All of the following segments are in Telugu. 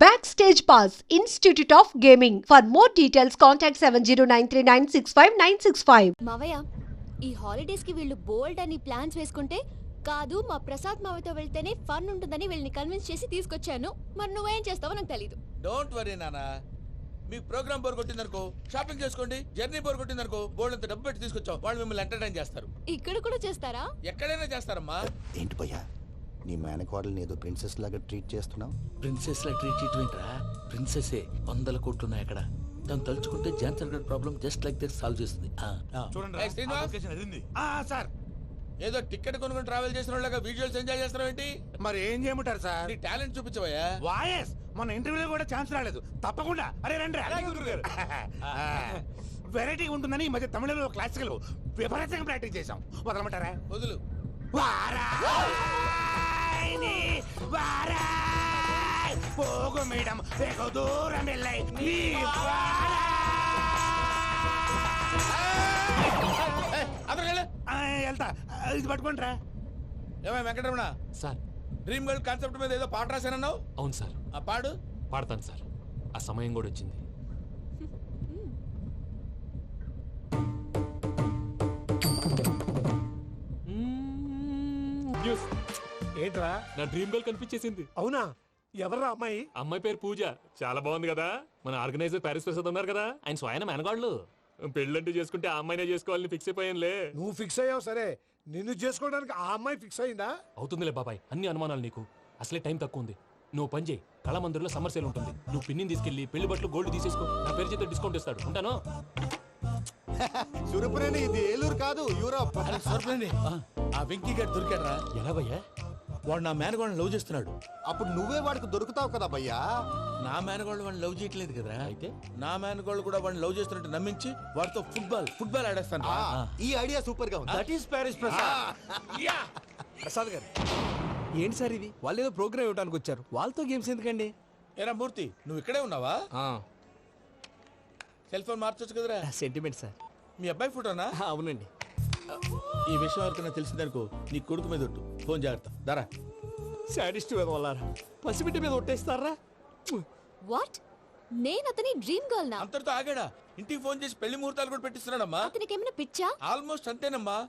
Backstage Pass, Institute of Gaming. For more details, contact 709396596. మావయ్య ఈ హాలిడేస్కి వీళ్ళు బోల్డ్ అని ప్లాన్స్ వేసుకుంటే కాదు మా ప్రసాద్ మావయ్యతో వెళ్తేనే ఫన్ ఉంటుందని వీళ్ళని కన్విన్స్ చేసి తీసుకొచ్చాను. మరి నువ్వేం చేస్తావో నాకు తెలీదు. డోంట్ వరీ నానా. మీకు ప్రోగ్రామ్ బోర్ కొట్టిందనుకో షాపింగ్ చేసుకోండి జర్నీ బోర్ కొట్టిందనుకో బోర్డు అంత డబ్బు పెట్టి తీసుకొచ్చాం వాళ్ళు మిమ్మల్ని ఎంటర్టైన్ చేస్తారు. ఇక్కడ కూడా చేస్తారా? ఎక్కడైనా చేస్తారమ్మా. ఏంటి భయ్యా? నీ మేనకోడల్ని ఏదో ప్రిన్సెస్ లాగా ట్రీట్ చేస్తున్నావు? ప్రిన్సెస్ లా ట్రీట్ చేయటమేంట్రా ప్రిన్సెసే వందల కోట్లు ఉన్నాయి అక్కడ. దాన్ని తలుచుకుంటే Johnson God problem just like this solve చేస్తుంది. ఆ. ఏయ్, శ్రీనివాస్! సార్! ఏదో టికెట్ కొనుక్కొని ట్రావెల్ చేసిన వాళ్ళగా విజువల్స్ ఎంజాయ్ చేస్తున్నావు ఏంటి? మరి ఏం చేయమంటారు సార్? నీ టాలెంట్ చూపించవయ్యా? వాయస్ మన ఇంటర్వ్యూలో కూడా ఛాన్స్ రాలేదు. తప్పకుండా! అరే రండి వెరైటీ ఉంటుందని ఈ మధ్య తమిళలో క్లాసికల్ విపరీతంగా ప్రాక్టీస్ చేసాం వదలమంటారా? వదులు. వారాయ్. పోగు మేడం వెగు దూరం వెళ్ళై నీ ఏయ్, అతను వెళ్ళు. వెళ్తా. ఇది పట్టుకుంటారా. ఏమై Venkataramana? Sir. Dream girl concept మీద ఏదో పాట రాశానన్నావు? అవును సార్. ఆ పాడు? పాడతాను సార్. ఆ సమయం కూడా వచ్చింది. న్యూస్. ఏంట్రా? నా డ్రీమ్ గర్ల్ కనిపించేసింది. అవునా? ఎవర్రా అమ్మాయి? అమ్మాయి పేరు పూజ. చాలా బాగుంది కదా. మన ఆర్గనైజర్ ప్యారిస్ ప్రసాద్ ఉన్నారు కదా. ఆయన స్వయం మెనగాళ్ళు పెళ్ళంటూ చేసుకుంటే ఆ అమ్మాయినే చేసుకోవాలని ఫిక్స్ అయిపోయానులే. నువ్వు ఫిక్స్ అయ్యావు సరే. నిన్ను చేసుకోవడానికి ఆ అమ్మాయి ఫిక్స్ అయిందా? అవుతుందిలే బాబాయ్ అన్ని అనుమానాలు నీకు. అసలే టైం తక్కువ ఉంది. నువ్వు పని చేయి. కళమందిర్లో సమ్మర్ సేల్ ఉంటుంది. నువ్వు పిన్నిని తీసుకెళ్ళి పెళ్ళి బట్టలు గోల్డ్ తీసేసుకో. నా పేరు చేత డిస్కౌంట్ ఇస్తాడు. ఉంటాను? సురపురేని ఇది ఏలూరు కాదు యూరోప్. సర్ప్రైజ్ ఆ. వెంకీ గారు దొరికాడరా. ఎలా భయ్యా వాడు నా మేనగోళ్ళని లవ్ చేస్తున్నాడు. అప్పుడు నువ్వే వాడికి దొరుకుతావు కదా భయ్యా? నా మేనగోళ్ళు వాడిని లవ్ చేయట్లేదు కదరా. అయితే? నా మేనగోళ్ళు కూడా వాడిని లవ్ చేస్తున్నట్టు నమ్మించి వాడితో ఫుట్బాల్ ఫుట్బాల్ ఆడేస్తాను ఈ ఐడియా సూపర్గా ఉంది. That is Paris Prasad. Yeah. Prasad garu ఏంటి సార్ ఇది? వాళ్ళు ఏదో ప్రోగ్రామ్ ఇవ్వడానికి వచ్చారు. వాళ్ళతో గేమ్స్ ఎందుకండి? ఏరా మూర్తి నువ్వు ఇక్కడే ఉన్నావా? సెల్ ఫోన్ మార్చొచ్చు కదరా? సెంటిమెంట్ సార్ మీ అబ్బాయి ఫోటోనా? అవునండి. ఈ విషయం ఎవరికైనా తెలిసిందనుకో నీ కొడుకు మీద ఒట్టు. ఫోన్ జాగ్రత్త. దారా. సాడిస్ట్ వాళ్ళారా పసిబిడ్డ మీద ఒట్టేస్తారా? వాట్ నేను అతని డ్రీమ్ గర్ల్ నా? అంతటితో ఆగాడా? ఇంటికి ఫోన్ చేసి పెళ్ళి ముహూర్తాలు కూడా పెట్టిస్తున్నాడమ్మా. అతనికి ఏమైనా పిచ్చా? ఆల్మోస్ట్ అంతేనమ్మా.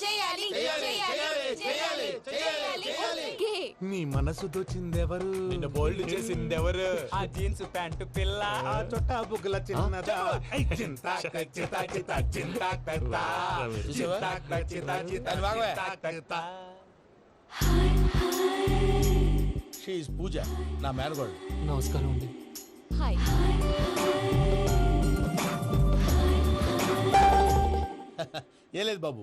చేయాలి ఓకే. నీ మనసు దోచిందెవరు? నిన్న బోల్డ్ చేసింది ఎవరు ఆ జీన్స్ ప్యాంటు పిల్ల ఆ చుట్టా బుగ్గల చిన్నదా? ఐ చింతా చింతా చింతా చింతా చింతా చూసావా? దాని భాగమే. షీఈ్ పూజ నా మేనగోడు. నమస్కారం అండి. హాయ్ ఏ లేదు బాబు.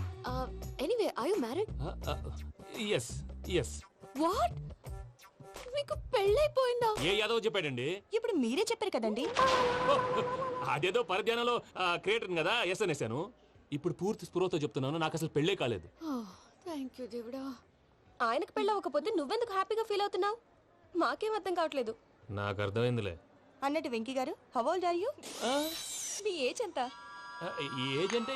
anyway I you married yes yes what మీకు పెళ్ళైపోయిందా ఏ యాదవ్ చెప్పాడండి? ఇప్పుడు మీరే చెప్పారు కదండి. అదేదో పరధ్యానంలో క్రియేటర్ కదా ఎస్ అనేసాను ఇప్పుడు పూర్తి స్పృహతో చెప్తున్నాను నాకు అసలు పెళ్ళే కాలేదు. థ్యాంక్ యూ దేవుడా. ఆయనకు పెళ్ళి అవ్వకపోతే నువ్వెందుకు హ్యాపీగా ఫీల్ అవుతున్నావు? మాకేం అర్థం కావట్లేదు. నాకు అర్థమైందిలే. అన్నట్టు Venky garu how old are you me age ఎంత? ఏజ్ అంటే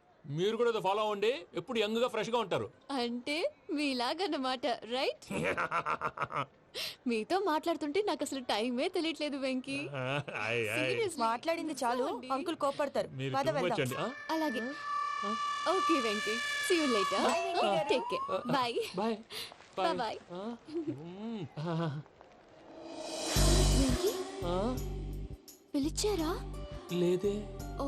మీరు కూడా ఇది ఫాలో అవ్వండి. ఎప్పుడు యంగ్గా ఫ్రెష్గా ఉంటారు. అంటే మీలాగన్నమాట రైట్ మీతో మాట్లాడుతుంటే నాకు అసలు టైమే తెలియట్లేదు వెంకీ. Seriously. మాట్లాడింది చాలు. అంకుల్ కోపడతారు మీరు పద వెళ్దాం? అలాగే. Okay Venky. See you later take care bye bye Venky? పిలిచారా? లేదే. ఓ.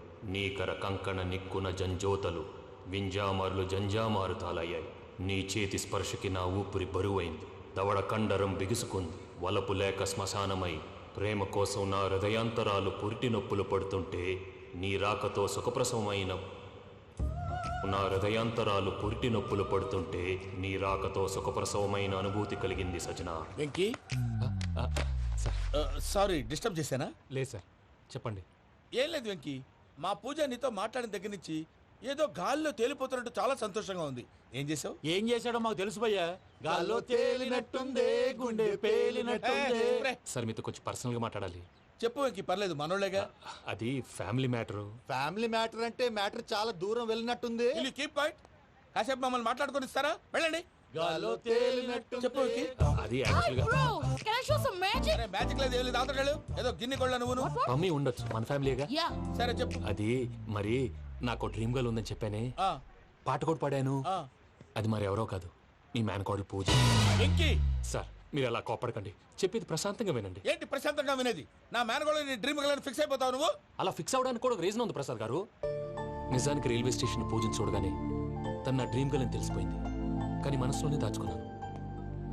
నీకర కంకణ నిక్కున జంజోతలు వింజామారులు జంజామారు తాలయ్యాయి నీ చేతి స్పర్శకి నా ఊపిరి బరువైంది. దవడ కండరం బిగుసుకుంది. వలపు లేక శ్మశానమై ప్రేమ కోసం నా హృదయాంతరాలు పురిటి నొప్పులు పడుతుంటే నీ రాకతో సుఖప్రసవమైన నా హృదయాంతరాలు పురిటి నొప్పులు పడుతుంటే నీ రాకతో సుఖప్రసవమైన అనుభూతి కలిగింది సజనా. వెంకీ? సారీ డిస్టర్బ్ చేశానా? లేదు సార్. చెప్పండి. ఏం లేదు వెంకీ. మా పూజ నీతో మాట్లాడిన దగ్గర నుంచి ఏదో గాల్లో తేలిపోతున్నట్టు చాలా సంతోషంగా ఉంది. ఏం చేసావు ఏం చేశాడో మాకు తెలుసు భయ్యా. గాల్లో తేలినట్టుందే గుండె పేలినట్టుందే. సార్ మీతో కొంచెం పర్సనల్గా మాట్లాడాలి. చెప్పు వెంకీ పర్లేదు మనోళ్ళేగా. అది ఫ్యామిలీ మ్యాటరు ఫ్యామిలీ మ్యాటర్ అంటే మ్యాటర్ చాలా దూరం వెళ్ళినట్టుంది. కీప్ పాయింట్ కాసేపు మమ్మల్ని మాట్లాడుకొని ఇస్తారా? వెళ్ళండి. గాల్లో తేలినట్టు చెప్పు అది యాక్చువల్గా can I show some magic? సరే మ్యాజిక్ లేదు ఏం లేదు. వెళ్ళు. ఏదో గిన్నె కొళ్ళ నువ్వును. మమ్మీ ఉండొచ్చు మన ఫ్యామిలీగా Yeah. సరే చెప్పు. అది మరి నాకు డ్రీమ్ గర్ల్ ఉందని చెప్పానే. ఆ, పాట కూడా పాడాను. ఆ. అది మరి ఎవరో కాదు మీ మేనకోడలు పూజ. వెంకీ! సార్ మీరు అలా కోపడకండి చెప్పేది ప్రశాంతంగా వినండి. ఏంటి ప్రశాంతంగా వినేది? నా మేనగోళ నీ డ్రీమ్ గలని ఫిక్స్ అయిపోతావు నువ్వు? అలా ఫిక్స్ అవడానికి కూడా ఒక రీజన్ ఉంది ప్రసాద్ గారు. నిజానికి రైల్వే స్టేషన్ పూజను చూడగానే తన నా డ్రీమ్ గర్ల్ అని తెలిసిపోయింది. కానీ మనసులోనే దాచుకున్నాను.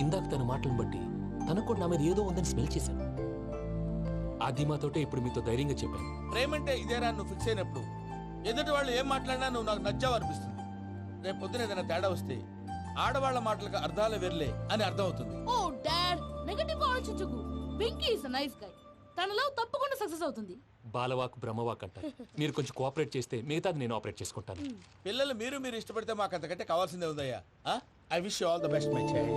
ఇందాక తన మాటలను బట్టి తనకు కూడా నా మీద ఏదో ఉందని స్మెల్ చేశాను. ఆ ధీమాతోటే ఇప్పుడు మీతో ధైర్యంగా చెప్పాను. ప్రేమంటే ఇదేరా నువ్వు ఫిక్స్ అయినప్పుడు. ఎదుటి వాళ్ళు ఏం మాట్లాడినా నువ్వు నాకు నచ్చావు అనిపిస్తుంది. రేపు పొద్దున ఏదైనా తేడా వస్తే ఆడవాళ్ళ మాటలకు అర్థాలు వెర్లే అని అర్థం అవుతుంది ఓ డాడ్ నెగటివ్ ఆలోచించకు. వెంకీ ఇస్ నైస్ గై తన లవ్ తప్పకుండా సక్సెస్ అవుతుంది. బాలవాక్ బ్రహ్మవాక్ అంటారు. మీరు కొంచెం కోఆపరేట్ చేస్తే మిగతాది నేను ఆపరేట్ చేసుకుంటాను. పిల్లలు మీరు మీరు ఇష్టపడితే మాకు అంతకంటే కావాల్సిందే ఉందయ్యా. I wish all the best my child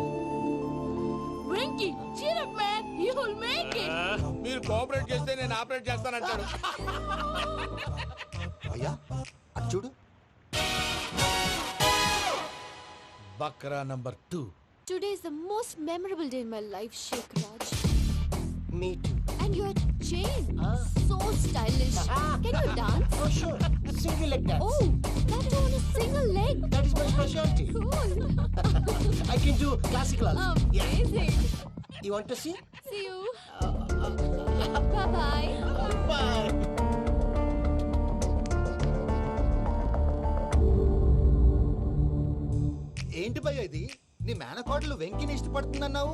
Venky cheer up man మీరు కోఆపరేట్ చేస్తే నేను ఆపరేట్ చేస్తాను అంటాడు అయ్యా అది చూడు. Bakra number two. Today is the most memorable day in my life Sheikh Raj me too And your chain, so stylish. Can you dance? Oh, sure. Single leg dance. Oh, that too on a single leg. That is my specialty. Cool. I can do classical also. Amazing. You want to see? See you. Bye bye. Bye. ఏంటి భయ్య ఇది నీ మేనకోడలు వెంకిని ఇష్టపడుతుందన్నావు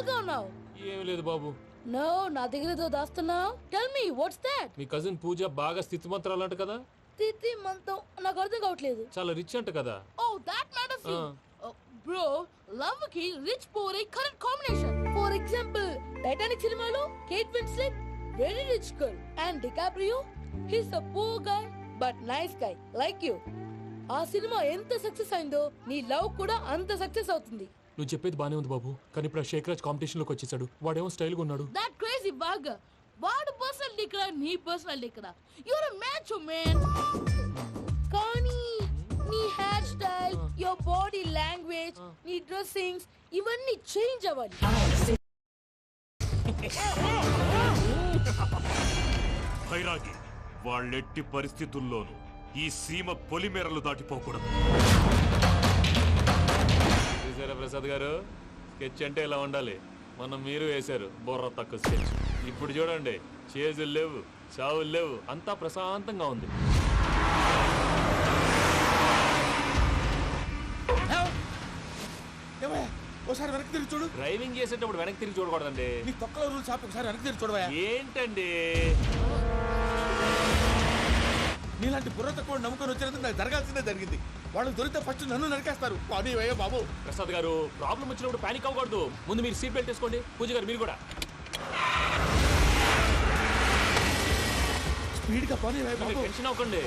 డల్గా ఉన్నావు. ఏం లేదు బాబు. నో నా దగ్గర ఏదో దాస్తున్నావు. టెల్ మీ వాట్స్ దాట్ మీ కజిన్ పూజ బాగా స్థితిమంతరాలు అంట కదా? తిత్తి మంతం నాకు అర్థం కావట్లేదు. చాలా రిచ్ అంట కదా? Oh that matters you. Bro లవ్కి rich poor a correct combination for example Titanic సినిమాలో Kate Winslet very rich girl and DiCaprio he's a poor guy but nice guy like you ఆ సినిమా ఎంత సక్సెస్ అయిందో నీ లవ్ కూడా అంత సక్సెస్ అవుతుంది. నువ్వు చెప్పేది బానే ఉంది బాబు కానీ ఇప్పుడు ఆ షేక్ రాజ్ కాంపిటీషన్లోకి వచ్చేసాడు. వాడేమో స్టైల్గా ఉన్నాడు. దట్ క్రేజీ బాగ్ వాడు పర్సనల్ ఇక్కడ నీ పర్సనల్ ఇక్కడ. అ మ్యాచ్ మ్యాన్ కానీ నీ hair style your body language నీ డ్రెస్సింగ్స్ ఇవన్నీ చేంజ్ అవ్వాలి. భైరాగి వాళ్ళెట్టి పరిస్థితుల్లోనూ ఈ సీమ పొలిమేరలు దాటిపోకూడదు. చూసారా ప్రసాద్ గారు? స్కెచ్ అంటే ఇలా ఉండాలి. మనం మీరు వేశారు. బుర్ర తక్కువ స్కెచ్. ఇప్పుడు చూడండి. చేజులు లేవు చావులు లేవు. అంతా ప్రశాంతంగా ఉంది. ఏమయ్యా? ఒకసారి వెనక్కి తిరిగి చూడు. డ్రైవింగ్ చేసేటప్పుడు వెనక్కి తిరిగి చూడకూడదండి. నీ తొక్కలో రూల్స్ ఆపి ఒకసారి వెనక్కి తిరిగి చూడవయ్యా. ఏంటండి? నీలాంటి బుర్ర తక్కువ నమ్ముకొని వచ్చినందుకు నాకు జరగాల్సిందే జరిగింది. వాళ్ళు దొరికితే ఫస్ట్ నన్ను నరికేస్తారు. కానీ అయ్యో బాబు. ప్రసాద్ గారు ప్రాబ్లం వచ్చినప్పుడు పానిక్ అవ్వకూడదు. ముందు మీరు సీట్ బెల్ట్ వేసుకోండి. పూజ గారు మీరు కూడా. స్పీడ్గా పోనీ టెన్షన్ అవ్వకండి.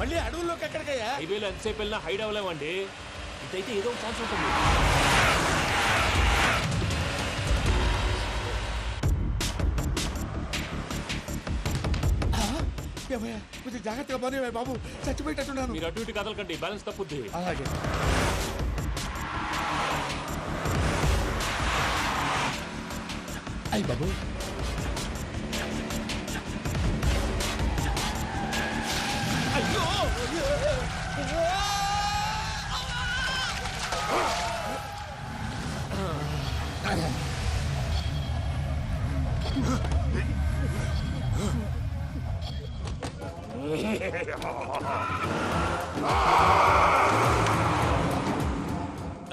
మళ్ళీ అడవుల్లోకి ఎక్కడికయ్యా? హైవేలో ఎంతసేపు వెళ్ళినా హైడ్ అవ్వలేమండి. ఇదైతే ఏదో ఒక ఛాన్స్ ఉంటుంది. ఏమయ్యా కొంచెం జాగ్రత్తగా పోనీ బాబు. చచ్చిపోయేటట్టున్నాను. మీరు అటు ఇటు కదలకండి బ్యాలెన్స్ తప్పుద్ది. అలాగే. అయ్యి బాబు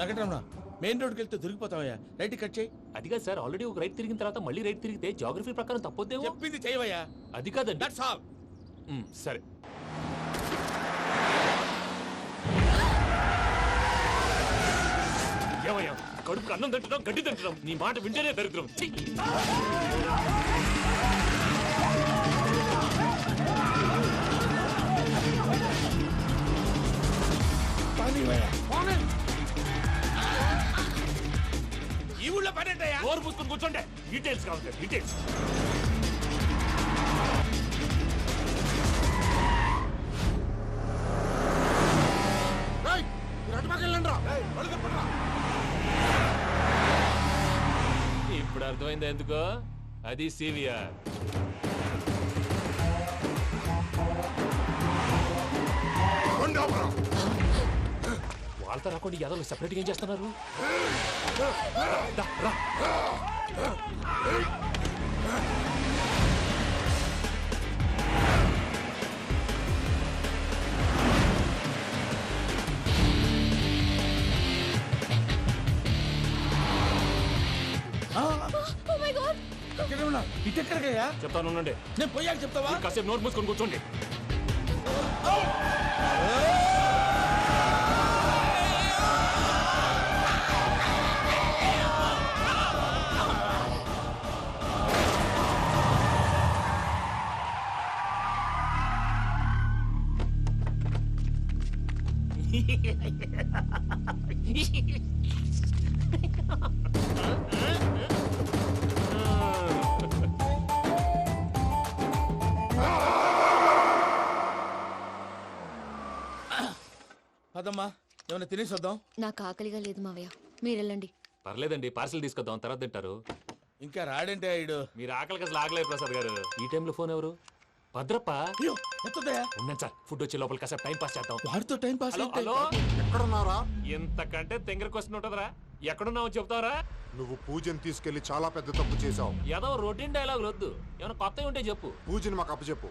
వెంకటరమణ మెయిన్ రోడ్కి వెళ్తే దొరికిపోతావయ్యా. రైట్ కట్ చేయి. అది కాదు సార్ ఆల్రెడీ ఒక రైట్ తిరిగిన తర్వాత మళ్ళీ రైట్ తిరిగితే జాగ్రఫీ ప్రకారం తప్పొద్దేమో? చెప్పింది చేయవయ్యా. అది కాదండి. దట్స్ ఆల్ మ్, సరే. ఏమయ్యా కడుపుకు అన్నం తింటున్నాం గడ్డి తింటున్నాం. నీ మాట వింటేనే దరిద్రం. ఛీ! ఈ ఊళ్ళో పనేటయ్యా నోరు పూసుకొని కూర్చోండి. డీటెయిల్స్ కావాలి డీటెయిల్స్ ఇప్పుడు అర్థమైంది ఎందుకో? అది సివిఆర్ వాళ్ళతో రాకుండా యాదవ్ సెపరేట్గా ఏం చేస్తున్నారు? రా. ఓ మై గాడ్ చెప్తాను ఉండండి. నేను పోయాక చెప్తావా? కాసేపు నోట్ మూసుకొని కూర్చోండి. పదమ్మా ఏమైనా తినేసి వద్దాం? నాకు ఆకలిగా లేదు మావయ్య. మీరు వెళ్ళండి. పర్లేదండి పార్సిల్ తీసుకొద్దాం తర్వాత తింటారు. ఇంకా రాడంటే ఆయుడు మీరు ఆకలికి అసలు ఆగలేదు ప్రసాద్ గారు. ఈ టైంలో ఫోన్ ఎవరు? భద్రప్ప? అయ్యో ఎత్తదయ్యా ఉన్నాను సార్. ఫుడ్ వచ్చే లోపల కాసేపు టైం పాస్ చేద్దాం. వాడితో టైం పాస్ హలో హలో? ఎక్కడున్నారా ఎంతకంటే తెంగర క్వశ్చన్ ఉంటుందిరా. ఎక్కడున్నావు చెప్తావరా? నువ్వు పూజని తీసుకెళ్ళి చాలా పెద్ద తప్పు చేశావు. ఏదో రొటీన్ డైలాగ్ వద్దు ఏమైనా కొత్తవి ఉంటే చెప్పు. పూజని మాకు అప్పచెప్పు.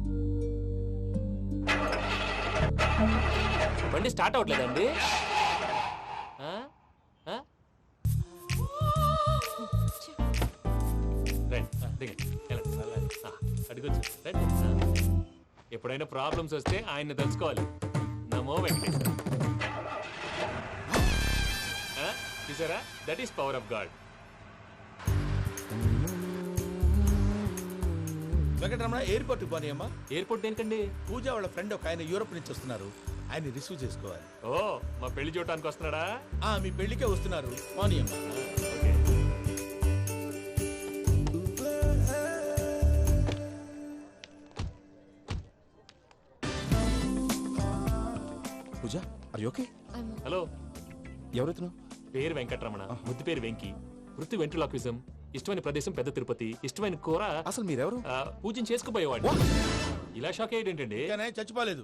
బండి స్టార్ట్. ఆ, అడుగొచ్చు. ఎప్పుడైనా ప్రాబ్లమ్స్ వస్తే ఆయన్ని తెలుసుకోవాలి నమో వెంకటేశ్వర. చూసారా? That is power of god Venkataramana ఎయిర్పోర్ట్కి పోనీ అమ్మా ఎయిర్పోర్ట్ దేనికండి? పూజ వాళ్ళ ఫ్రెండ్ ఒక ఆయన యూరోప్ నుంచి వస్తున్నారు. ఆయన రిసీవ్ చేసుకోవాలి. ఓ మా పెళ్ళి చూడటానికి వస్తున్నాడా? ఆ మీ పెళ్ళికే వస్తున్నారు. పోనీ అమ్మా. పూజ ఓకే హలో. ఎవరెత్తును పేరు వెంకటరమణ. ముద్దు పేరు వెంకి. వృత్తి వెంట్రులాక్విజం ఇష్టమైన ప్రదేశం పెద్ద తిరుపతి ఇష్టమైన కూర. అసలు మీరెవరు? పూజను చేసుకుపోయేవాడు ఇలా షాక్ ఆయన చచ్చిపోలేదు.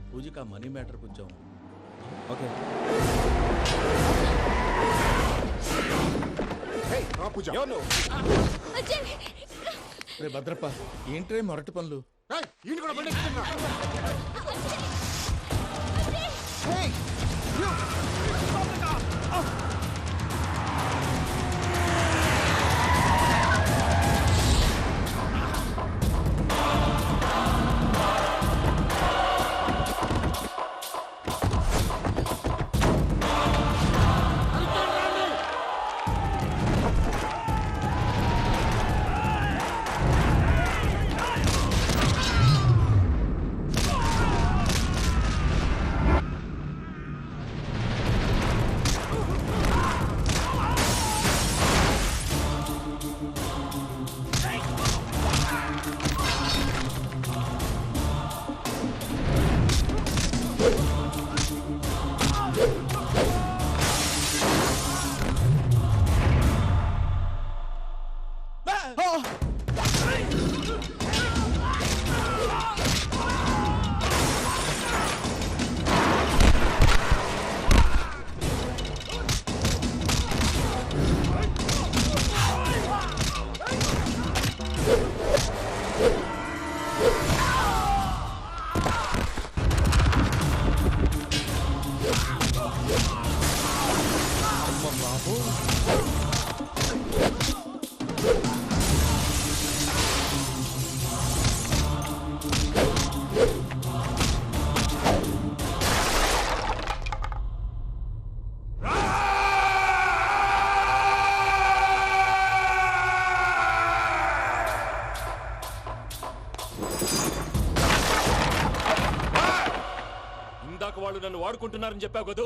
పూజకి ఆ మనీ మ్యాటర్ కొంచెం. ఓకే. రా భద్రప్ప ఏంట్రే మొరటి పనులు? కూడా ఇందాక వాళ్ళు నన్ను వాడుకుంటున్నారని చెప్పావు కదూ?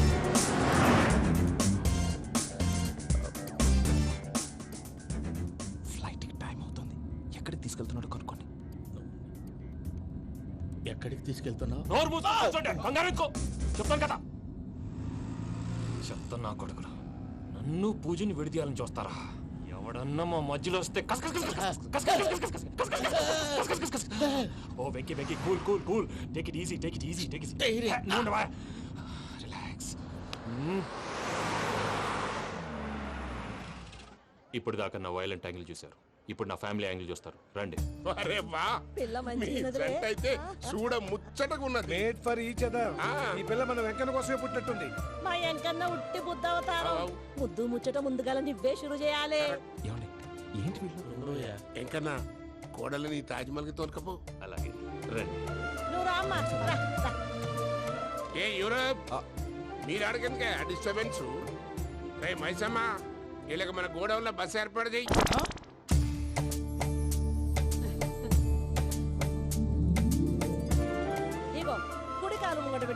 ఎక్కడికి తీసుకెళ్తున్నావు నోరు. కంగారు. చెప్తాను కదా చెప్తాను నా కొడుకులు నన్ను పూజని విడిదీయాలని చూస్తారా ఎవడన్నా మా మధ్యలో వస్తే కస్ కస్ కస్ కస్ కస్ కస్ కస్ కస్ కస్ కస్ కస్ కస్ కస్ కస్ కస్. ఓ Venky Venky cool cool cool take it easy take it easy take it relax ఇప్పుడు దాకా నా వైలెంట్ యాంగిల్ చూశారు ఇప్పుడు నా ఫ్యామిలీ యాంగిల్ చూస్తారు. రండి. అరే వా. పిల్ల మీ మంచిగున్నదిలే. జంట అయితే చూడ ముచ్చటగా ఉన్నది. మేడ్ ఫర్ ఈచ్ అదర్ ఈ పిల్ల మన వెంకన్న కోసమే పుట్టినట్టుంది. మా ఎంకన్నా ఉట్టి బుద్ధ అవతారం. ముద్దు ముచ్చట ముందుగాల నువ్వే షురు చేయాలి. ఏంటి వీళ్ళు? ఎంకన్నా కోడలని తాజ్మహల్కి తోలుకపో. అలాగే. రండి. నువ్వు రామ్మా రా, రా. ఏ యూరప్. మీరు అడగనుక డిస్టర్బెన్స్ రే మైసమ్మ వీళ్ళకి మన గోడౌన్లో బస్ ఏర్పాటు చేయి.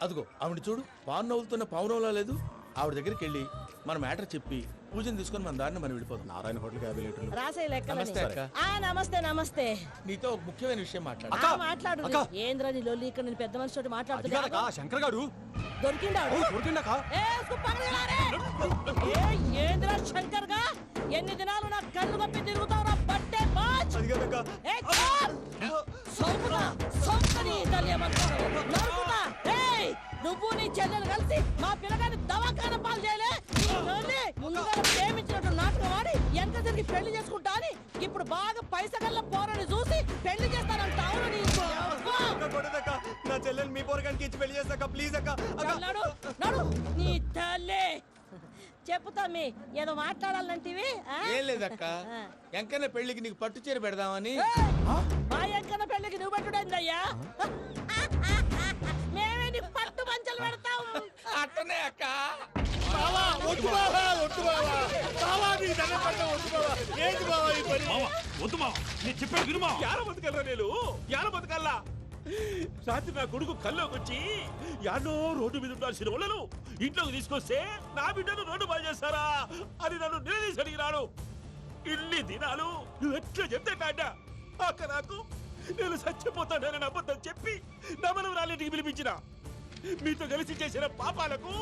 అదిగో ఆవిడ చూడు పావు నవ్వులుతున్న పావునవ్వులా లేదు. ఆవిడ దగ్గరికి వెళ్ళి మన మ్యాటర్ చెప్పి పూజను తీసుకొని మన దారిని మనం వెళ్ళిపోతాం నారాయణ హోటల్ యాభై లీటర్లు. రాసే నమస్తే లెక్క అక్క. ఆ నమస్తే నమస్తే. నీతో ఒక ముఖ్యమైన విషయం మాట్లాడు ఆ, మాట్లాడు. ఏంద్రా నీ లొల్లి ఇక్కడ నేను పెద్ద మనిషి తోటి మాట్లాడుతున్నా? శంకర్ గారు ఏ, ఉస్కు పగలగొట్టారే. ఏ, ఏంద్రా శంకర్గా ఎన్ని దినాలు నా కళ్ళు కప్పి తిరుగుతావురా? బట్టే బాచ్ ఏ, చాల్. సౌకని తల్లి ఏమంటారు? తిరిగి పెళ్ళి చేసుకుంటా అని ఇప్పుడు బాగా పైసగల్ల పోరని చూసి పెళ్ళి చేస్తానంట. అవును నీ అబ్బా. నా చెల్లెలు మీ పోరగానికి ఇచ్చి పెళ్ళి చేస్తాక ప్లీజ్ అక్క నడు నడు నీ తల్లి. చెప్పు తమ్మి ఏదో మాట్లాడాలంటివి? ఆ? ఏం లేదక్క. ఎంకన్న పెళ్ళికి నీకు పట్టు చీర పెడదామని. మా ఎంకన్న పెళ్ళికి నువ్వు పెట్టుడైందయ్యా? పంచలు పెడతాం అట్టనే అక్క. వద్దు మావా నేను చెప్పేది విను మావా యార బతకల్లా నేను? యార బతకల్లా రాత్రి నా కొడుకు కల్లోకి వచ్చి యాడో రోడ్డు మీద ఉండాల్సిన వాళ్ళను ఇంట్లోకి తీసుకొస్తే నా బిడ్డను రోడ్డు బాగా చేస్తారా అని నన్ను నిలదీసి అడిగినాడు. ఇన్ని దినాలు నువ్వు ఎట్లా చెప్తే కాట అక్క నాకు నేను చచ్చిపోతానని అబద్ధం చెప్పి నమ్మనం రాలేటికి పిలిపించిన. మీతో కలిసి చేసిన పాపాలకు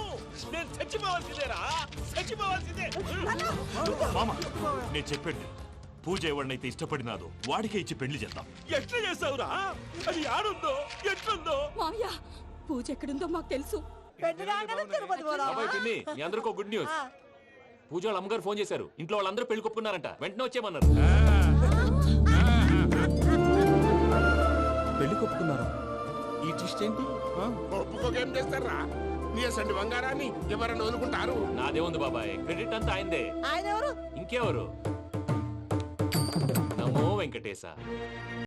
నేను చచ్చిపోవాల్సిందేరా? చచ్చిపోవాల్సిందే. మామ నేను చెప్పండి పూజ ఎవరినైతే ఇష్టపడినాదో వాడికే ఇచ్చి పెళ్ళి చేద్దాం. ఎట్లా చేస్తావురా? అది ఆడుందో ఎట్లుందో? మామయ్య పూజ ఎక్కడుందో మాకు తెలుసు. పిన్ని మీ అందరికీ గుడ్ న్యూస్. పూజ వాళ్ళ అమ్మగారు ఫోన్ చేశారు. ఇంట్లో వాళ్ళందరూ పెళ్ళి కొప్పుకున్నారంట. వెంటనే వచ్చేయమన్నారు. పెళ్ళి కొప్పుకున్నారా? ఈ ట్విస్ట్ ఏంటి? ఒప్పుకోకేం చేస్తారా? నీ అసంటి బంగారాన్ని ఎవరన్నా వదులుకుంటారు? నాదే ఉంది బాబాయ్. క్రెడిట్ అంతా ఆయనదే. ఆయన ఎవరు ఇంకెవరు? నమో వెంకటేశ.